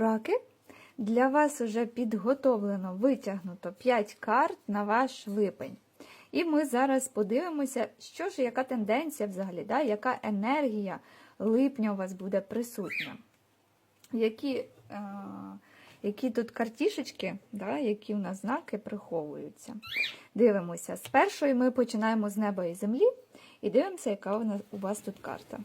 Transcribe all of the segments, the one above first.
раки! Для вас вже підготовлено, витягнуто 5 карт на ваш липень. І ми зараз подивимося, що ж, яка тенденція взагалі, да? яка енергія липня у вас буде присутня. Які, е, які тут картішечки, да? які у нас знаки приховуються. Дивимося. З першої ми починаємо з неба і землі і дивимося, яка у, вас тут карта.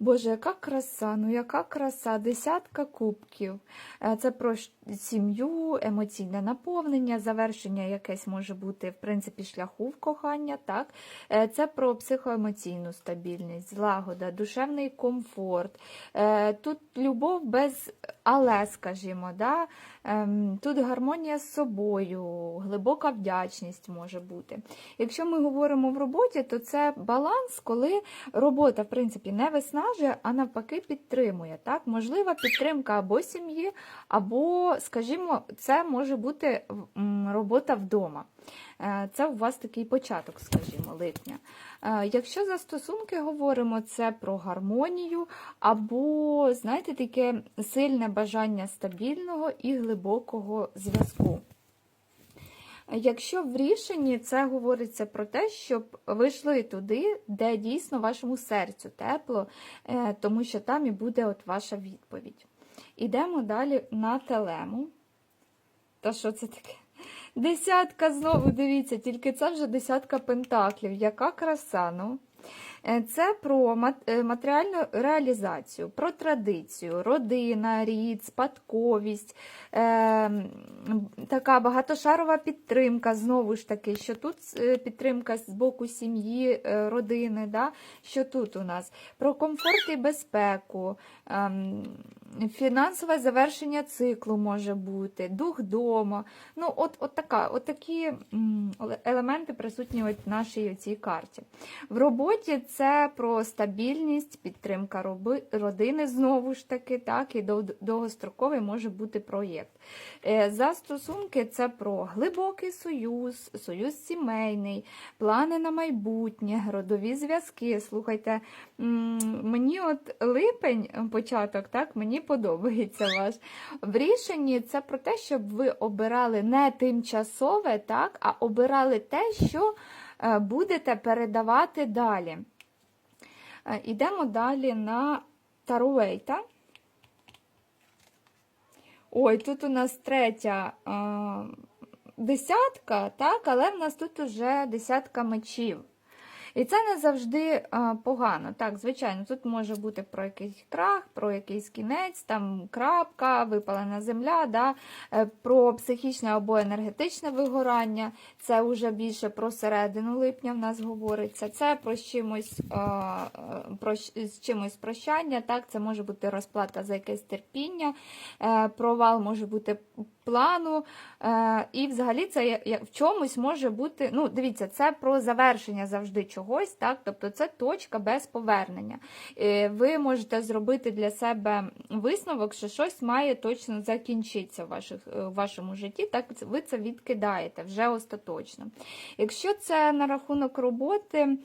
Боже, яка краса, ну яка краса, десятка кубків. Е, Це про сім'ю, емоційне наповнення, завершення якесь може бути, в принципі, шляху в кохання. так? Е, Це про психоемоційну стабільність, злагода, душевний комфорт. Е, Тут любов без але, скажімо. Да? Ем, Тут гармонія з собою, глибока вдячність може бути. Якщо ми говоримо в роботі, то це баланс, коли робота, в принципі, не виснажує, а навпаки підтримує. Так? Можлива підтримка або сім'ї, або, скажімо, це може бути робота вдома. Е, Це у вас такий початок, скажімо, липня. Е, Якщо за стосунки говоримо, це про гармонію, або, знаєте, таке сильне бажання стабільного і глибокого зв'язку. Якщо в рішенні це говориться про те, щоб ви йшли туди, де дійсно вашому серцю тепло, е, тому що там і буде от ваша відповідь. Ідемо далі на телему. Та що це таке? Десятка знову, дивіться, тільки це вже десятка пентаклів. Яка краса, ну. Е, Це про е, матеріальну реалізацію, про традицію, родина, рід, спадковість, е, така багатошарова підтримка, знову ж таки, що тут підтримка з боку сім'ї, родини, да? що тут у нас про комфорт і безпеку, ем, фінансове завершення циклу може бути, дух дома. Ну, от, от, така, от такі елементи присутні в нашій цій карті. В роботі це про стабільність, підтримка родини знову ж таки, так, і довгостроковий може бути проєкт. Е, За стосунки це про глибокий союз, союз сімейний, плани на майбутнє, родові зв'язки. Слухайте, мені от липень, початок, так, мені подобається ваш. В рішенні це про те, щоб ви обирали не тимчасове, так, а обирали те, що е, будете передавати далі. Е, Ідемо далі на Таруейта. Ой, тут у нас третя а, десятка, так, але в нас тут уже десятка мечів. І це не завжди а, погано. Так, звичайно, тут може бути про якийсь крах, про якийсь кінець, там крапка, випалена земля, да, е, про психічне або енергетичне вигорання. Це вже більше про середину липня в нас говориться. Це про чимось, а, е, про з чимось прощання. Так, це може бути розплата за якесь терпіння, е, провал може бути плану. І взагалі це в чомусь може бути. Ну, дивіться, це про завершення завжди чогось, так? Тобто це точка без повернення. Е, Ви можете зробити для себе висновок, що щось має точно закінчитися в, ваших, е, в вашому житті, так ви це відкидаєте вже остаточно. Якщо це на рахунок роботи,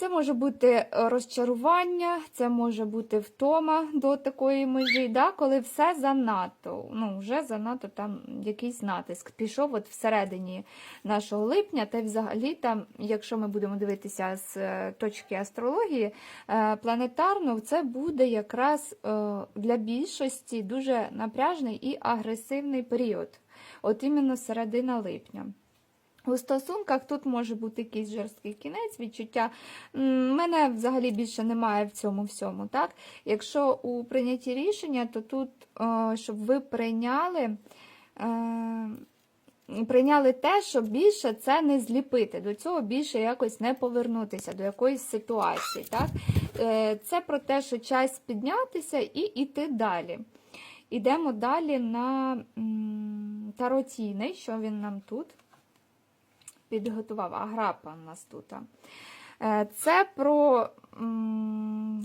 це може бути розчарування, це може бути втома до такої межі, да, коли все занадто, ну, вже занадто там якийсь натиск пішов от всередині нашого липня, та взагалі там, якщо ми будемо дивитися з е, точки астрології, е, планетарно, це буде якраз е, для більшості дуже напряжний і агресивний період. От іменно середина липня. У стосунках тут може бути якийсь жорсткий кінець, відчуття. Мене взагалі більше немає в цьому всьому. Так? Якщо у прийнятті рішення, то тут, е, щоб ви прийняли. е, Прийняли те, щоб більше це не зліпити, до цього більше якось не повернутися до якоїсь ситуації. Так? Е, Це про те, що час піднятися і йти далі. Ідемо далі на м, таротійний, що він нам тут підготував. А грапа у нас тут. Е, Це про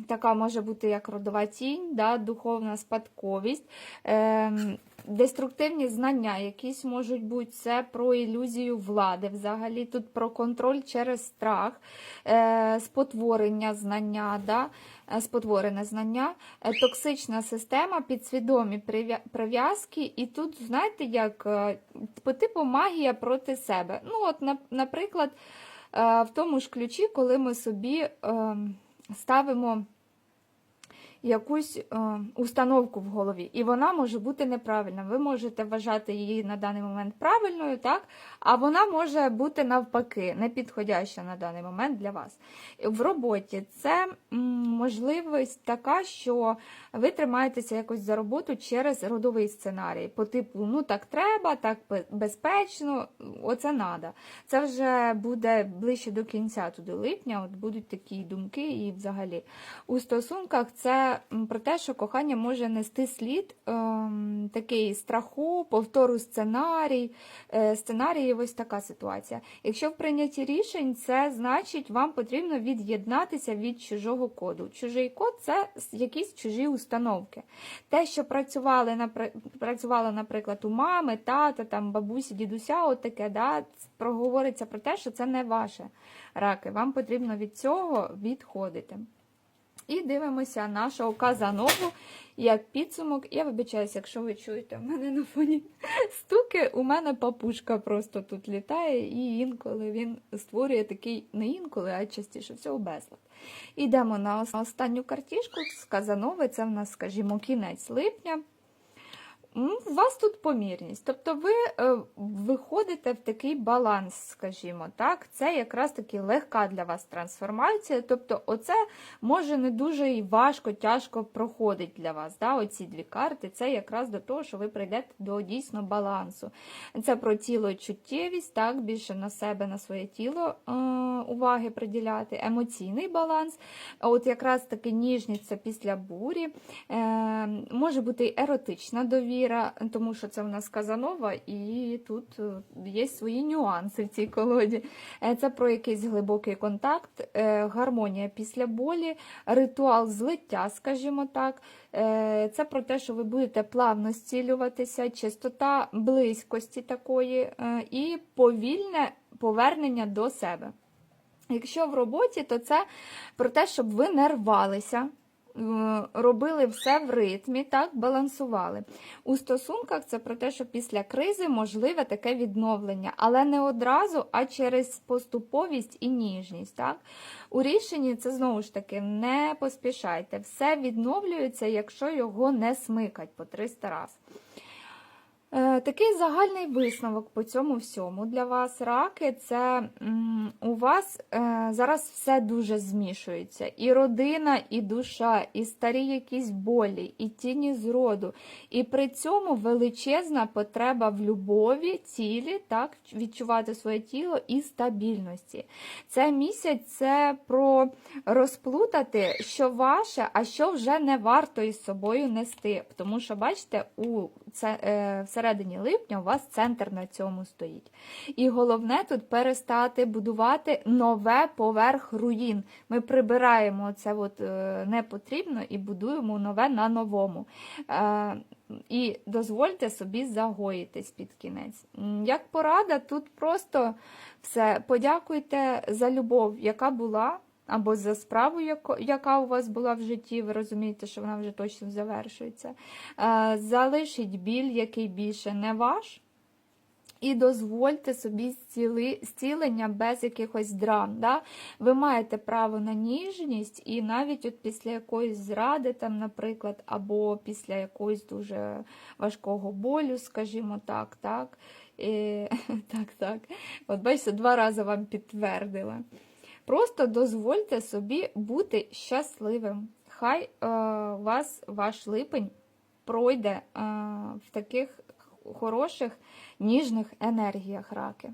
така може бути як родова тінь, да, духовна спадковість, е, деструктивні знання, якісь можуть бути це про ілюзію влади. Взагалі тут про контроль через страх, е, спотворення знання. Да. Е, спотворене знання, е, токсична система, підсвідомі прив'язки, і тут, знаєте, як е, по типу магія проти себе. Ну, от, наприклад, в тому ж ключі, коли ми собі ем, ставимо якусь е, установку в голові, і вона може бути неправильна. Ви можете вважати її на даний момент правильною, так? а вона може бути навпаки, непідходяща на даний момент для вас. В роботі це можливість така, що ви тримаєтеся якось за роботу через родовий сценарій. По типу, ну так треба, так безпечно, оце надо. Це вже буде ближче до кінця туди липня, от будуть такі думки і взагалі. У стосунках це про те, що кохання може нести слід ем, такий страху, повтору сценарій, е, сценарії, ось така ситуація. Якщо в прийнятті рішень, це значить, вам потрібно від'єднатися від чужого коду. Чужий код це якісь чужі установки. Те, що працювали, працювало, наприклад, у мами, тата, там, бабусі, дідуся, от таке, да, проговориться про те, що це не ваше раки. Вам потрібно від цього відходити. І дивимося нашого казанову як підсумок. Я вибачаюся, якщо ви чуєте, в мене на фоні стуки, у мене папушка просто тут літає, і інколи він створює такий, не інколи, а частіше всього безлад. Ідемо на останню картішку з Казанови, це в нас, скажімо, кінець липня. М, У вас тут помірність, тобто ви е, виходите в такий баланс, скажімо так. Це якраз таки легка для вас трансформація. Тобто, оце може не дуже і важко, тяжко проходить для вас. Да? Оці дві карти. Це якраз до того, що ви прийдете до дійсно балансу. Це про тіло і чуттєвість, так, більше на себе, на своє тіло е, уваги приділяти, емоційний баланс. От якраз таки ніжність це після бурі. Е, може бути і еротична довіра, тому що це в нас Казанова, і тут е, є свої нюанси в цій колоді. Е, Це про якийсь глибокий контакт, е, гармонія після болі, ритуал злиття, скажімо так. Це про те, що ви будете плавно зцілюватися, чистота близькості такої і повільне повернення до себе. Якщо в роботі, то це про те, щоб ви не рвалися, робили все в ритмі, так, балансували. У стосунках це про те, що після кризи можливе таке відновлення, але не одразу, а через поступовість і ніжність. Так? У рішенні це знову ж таки не поспішайте. Все відновлюється, якщо його не смикать по 300 разів. Е, Такий загальний висновок по цьому всьому для вас, раки, це у вас е, зараз все дуже змішується. І родина, і душа, і старі якісь болі, і тіні зроду. І при цьому величезна потреба в любові, цілі, так, відчувати своє тіло і стабільності. Це місяць це про розплутати, що ваше, а що вже не варто із собою нести. Тому що, бачите, у це, е, всередині липня у вас центр на цьому стоїть. І головне тут перестати будувати нове поверх руїн. Ми прибираємо це от, е, не потрібно і будуємо нове на новому. Е, і дозвольте собі загоїтись під кінець. Як порада, тут просто все. Подякуйте за любов, яка була, або за справу, яка у вас була в житті. Ви розумієте, що вона вже точно завершується. Е, Залишіть біль, який більше не ваш. І дозвольте собі зцілення без якихось драм. Да? Ви маєте право на ніжність, і навіть от після якоїсь зради, там, наприклад, або після якогось дуже важкого болю, скажімо так, так, і, так, так. От бачите, два рази вам підтвердила. Просто дозвольте собі бути щасливим. Хай е, вас ваш липень пройде е, в таких хороших ніжних енергіях раки.